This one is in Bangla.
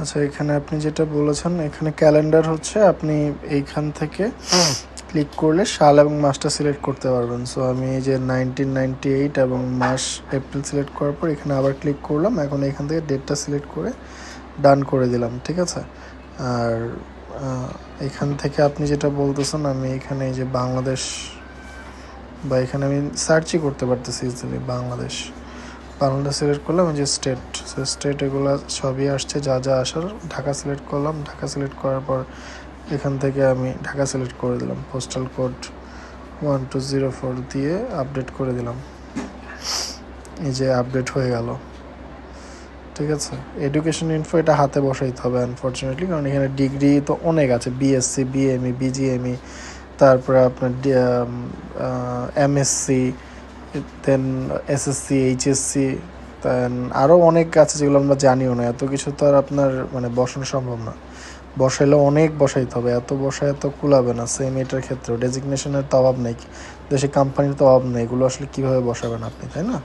আচ্ছা এখানে আপনি যেটা বলেছেন, এখানে ক্যালেন্ডার হচ্ছে, আপনি এইখান থেকে ক্লিক করলে সাল এবং মাসটা সিলেক্ট করতে পারবেন। সো আমি এই যে নাইনটিন নাইনটি এইট এবং মাস এপ্রিল সিলেক্ট করার পর এখানে আবার ক্লিক করলাম, এখন এখান থেকে ডেটটা সিলেক্ট করে ডান করে দিলাম, ঠিক আছে? আর এখান থেকে আপনি যেটা বলতেছেন, আমি এখানে এই যে বাংলাদেশ, বা এখানে আমি সার্চই করতে পারতেছি ইজিলি বাংলাদেশ। বাংলাদেশ সিলেক্ট করলাম যে স্টেট সো স্টেট এগুলো সবই আসছে, যা যা আসার, ঢাকা সিলেক্ট করলাম, ঢাকা সিলেক্ট করার পর এখান থেকে আমি ঢাকা সিলেক্ট করে দিলাম postal code one two zero four দিয়ে আপডেট করে দিলাম। এই যে আপডেট হয়ে গেল। ঠিক আছে? এডুকেশন ইনফো এটা হাতে বসাইতে হবে আনফর্চুনেটলি কারণ এখানে ডিগ্রি তো অনেক আছে বিএসসি বিএমই বিজিএমই তারপরে আপনার MSc then SSC HSC then আরও অনেক আছে যেগুলো আমরা জানিও না। এত কিছু তো আর আপনার মানে বসানো সম্ভব না। বসাইলে অনেক বসাইতে হবে। এত বসায় এত কুলাবে না সেম এটার ক্ষেত্রেও। ডেজিগনেশনের তো অভাব নেই। দেশে কোম্পানির তো অভাব নেই। এগুলো আসলে কীভাবে বসাবেন আপনি, তাই না?